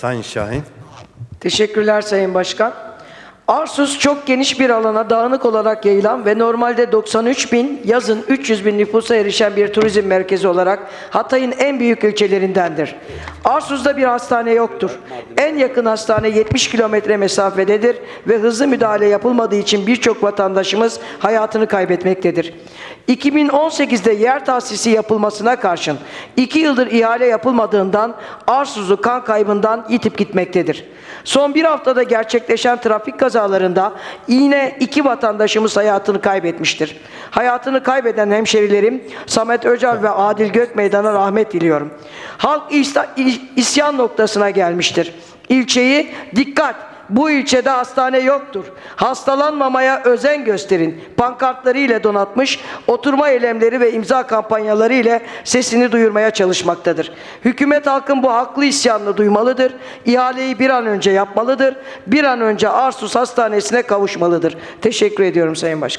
Sayın Şahin. Teşekkürler Sayın Başkan. Arsuz çok geniş bir alana dağınık olarak yayılan ve normalde 93 bin, yazın 300 bin nüfusa erişen bir turizm merkezi olarak Hatay'ın en büyük ilçelerindendir. Arsuz'da bir hastane yoktur. En yakın hastane 70 kilometre mesafededir ve hızlı müdahale yapılmadığı için birçok vatandaşımız hayatını kaybetmektedir. 2018'de yer tahsisi yapılmasına karşın 2 yıldır ihale yapılmadığından Arsuz'u kan kaybından yitip gitmektedir. Son bir haftada gerçekleşen trafik kazalarında yine iki vatandaşımız hayatını kaybetmiştir. Hayatını kaybeden hemşerilerim Samet Öcal ve Adil Gökmeydan'a rahmet diliyorum. Halk isya- isyan noktasına gelmiştir. İlçeyi dikkat bu ilçede hastane yoktur. Hastalanmamaya özen gösterin. Pankartları ile donatmış, oturma eylemleri ve imza kampanyaları ile sesini duyurmaya çalışmaktadır. Hükümet halkın bu haklı isyanını duymalıdır. İhaleyi bir an önce yapmalıdır. Bir an önce Arsus Hastanesi'ne kavuşmalıdır. Teşekkür ediyorum Sayın Başkan.